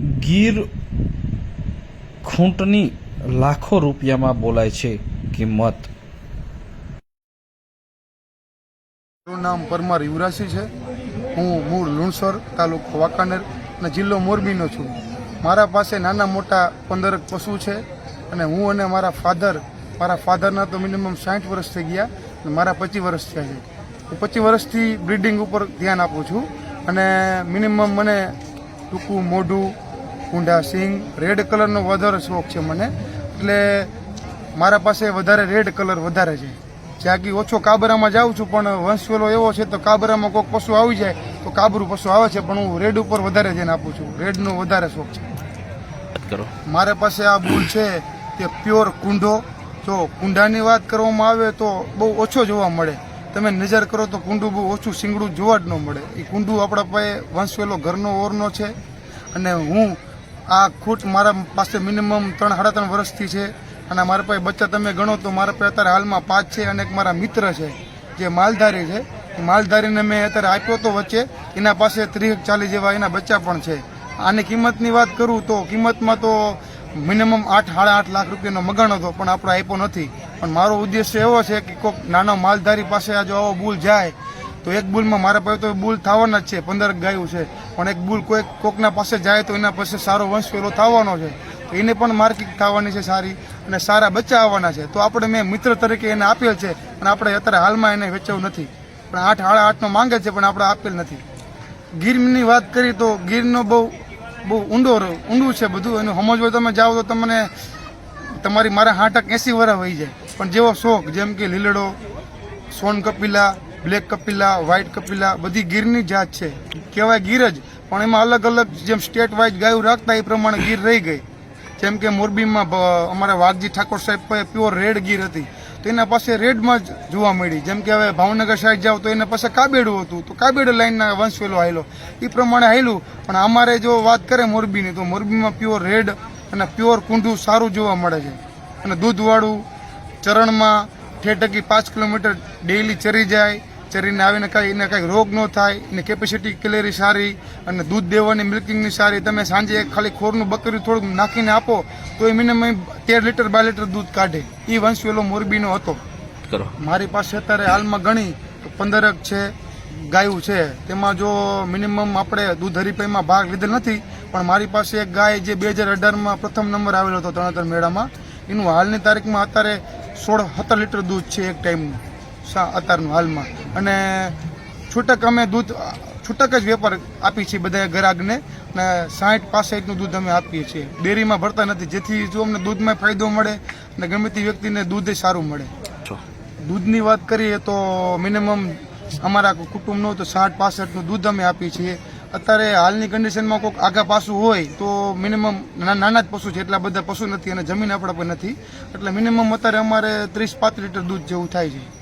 ગીર ખૂંટની લાખો રૂપિયામાં બોલાય છે કિંમત. મારું નામ પરમાર યુવરાજસિંહ છે. હું મૂળ લુણસર તાલુકો વાંકાનેર અને જિલ્લો મોરબીનો છું. મારા પાસે નાના મોટા પંદર પશુ છે અને હું અને મારા ફાધર, મારા ફાધરના તો મિનિમમ સાઠ વર્ષ થઈ ગયા અને મારા પચીસ વર્ષ થયા છે. હું પચીસ વર્ષથી બ્રિડિંગ ઉપર ધ્યાન આપું છું અને મિનિમમ મને ટૂંકું, મોઢું ઊંડા સિંગ રેડ કલરનો વધારે શોખ છે મને. એટલે મારા પાસે વધારે રેડ કલર વધારે છે. જ્યાંકી ઓછો કાબરામાં જાઉં છું પણ વંશવેલો એવો છે તો કાબરામાં કોઈક પશુ આવી જાય તો કાબરું પશુ આવે છે પણ હું રેડ ઉપર વધારે ધ્યાન આપું છું. રેડનો વધારે શોખ છે. મારા મારે પાસે આ બુલ છે તે પ્યોર કુંડો. જો કુંડાની વાત કરવામાં આવે તો બહુ ઓછો જોવા મળે. તમે નજર કરો તો કુંડું બહુ ઓછું શિંગડું જોવા જ ન મળે. એ કુંડું આપણા પાસે વંશવેલો ઘરનો ઓરનો છે. અને હું આ ખૂટ મારા પાસે મિનિમમ ત્રણ, સાડા ત્રણ વર્ષથી છે અને મારા પાસે બચ્ચા તમે ગણો તો મારા પાસે અત્યારે હાલમાં પાંચ છે અને એક મારા મિત્ર છે, જે માલધારી છે. માલધારીને મેં અત્યારે આપ્યો તો વચ્ચે. એના પાસે ત્રીસ, ચાલીસ જેવા એના બચ્ચા પણ છે. આની કિંમતની વાત કરું તો કિંમતમાં તો મિનિમમ આઠ, સાડા આઠ લાખ રૂપિયાનો મગણ હતો, પણ આપણે આપ્યો નથી. પણ મારો ઉદ્દેશ્ય એવો છે કે કોઈક નાનો માલધારી પાસે આ જો આવો ભૂલ જાય તો એક બુલમાં મારા પાસે તો બુલ થવાના જ છે, પંદર ગાયું છે. પણ એક બુલ કોઈ કોકના પાસે જાય તો એના પાસે સારો વંશ પેલો થવાનો છે. તો એને પણ માર્કિંગ થવાની છે સારી અને સારા બચ્ચા આવવાના છે. તો આપણે મેં મિત્ર તરીકે એને આપેલ છે અને આપણે અત્યારે હાલમાં એને વેચવું નથી. પણ આઠ સાડા આઠનો માંગે છે પણ આપણે આપેલ નથી. ગીરની વાત કરીએ તો ગીરનો બહુ બહુ ઊંડો ઊંડું છે બધું. એનું સમજવું તમે જાઓ તો તમને તમારી મારા હાટક એસી વર્ષ વહી જાય. પણ જેવો શોખ, જેમ કે લીલડો, સોન કપિલા બ્લેક કપિલા વ્હાઇટ કપિલા બધી ગીરની જાત છે. કહેવાય ગીર જ, પણ એમાં અલગ અલગ જેમ સ્ટેટ વાઇઝ ગાયું રાખતા એ પ્રમાણે ગીર રહી ગઈ. જેમ કે મોરબીમાં અમારા વાઘજી ઠાકોર સાહેબ પાસે પ્યોર રેડ ગીર હતી. તો એના પાસે રેડમાં જ જોવા મળી. જેમ કે હવે ભાવનગર સાઈડ જાઓ તો એના પાસે કાબેડું હતું. તો કાબેડ લાઈનના વંશવેલો હાયલો એ પ્રમાણે હાયલું પણ અમારે જો વાત કરે મોરબીની, તો મોરબીમાં પ્યોર રેડ અને પ્યોર કુંડું સારું જોવા મળે છે. અને દૂધવાળું ચરણમાં ઠેઠકી પાંચ કિલોમીટર ડેઈલી ચરી જાય. ચરીને આવીને કાંઈ એને કાંઈ રોગ ન થાય એની કેપેસિટી કેલેરી સારી અને દૂધ દેવાની મિલ્કિંગની સારી તમે સાંજે ખાલી ખોરનું બકરી થોડુંક નાખીને આપો તો એ મિનિમમ તેર લીટર બાર લીટર દૂધ કાઢે. એ વંશ પેલો મોરબીનો હતો. મારી પાસે અત્યારે હાલમાં ગણી તો પંદરક છે ગાયું છે. તેમાં જો મિનિમમ આપણે દૂધ હરીફાઈમાં ભાગ લીધેલ નથી પણ મારી પાસે એક ગાય જે બે હજાર અઢારમાં પ્રથમ નંબર આવેલો હતો ત્રણેતર મેળામાં. એનું હાલની તારીખમાં અત્યારે સોળ સત્તર લીટર દૂધ છે એક ટાઈમનું સા અત્યારનું હાલમાં. અને છૂટક અમે દૂધ છૂટક જ વેપાર આપી છીએ બધા ગ્રાહકને. અને સાઠ પાસઠનું દૂધ અમે આપીએ છીએ. ડેરીમાં ભરતા નથી. જેથી જો અમને દૂધમાં ફાયદો મળે અને ગમે તે વ્યક્તિને દૂધ સારું મળે. દૂધની વાત કરીએ તો મિનિમમ અમારા કુટુંબનું તો સાઠ પાસઠનું દૂધ અમે આપીએ છીએ. અત્યારે હાલની કન્ડિશનમાં કોઈક આગા પાસું હોય તો મિનિમમ નાના જ પશુ છે. એટલા બધા પશુ નથી અને જમીન આપણા પર નથી. એટલે મિનિમમ અત્યારે અમારે ત્રીસ પાંત્રીસ લીટર દૂધ જેવું થાય છે.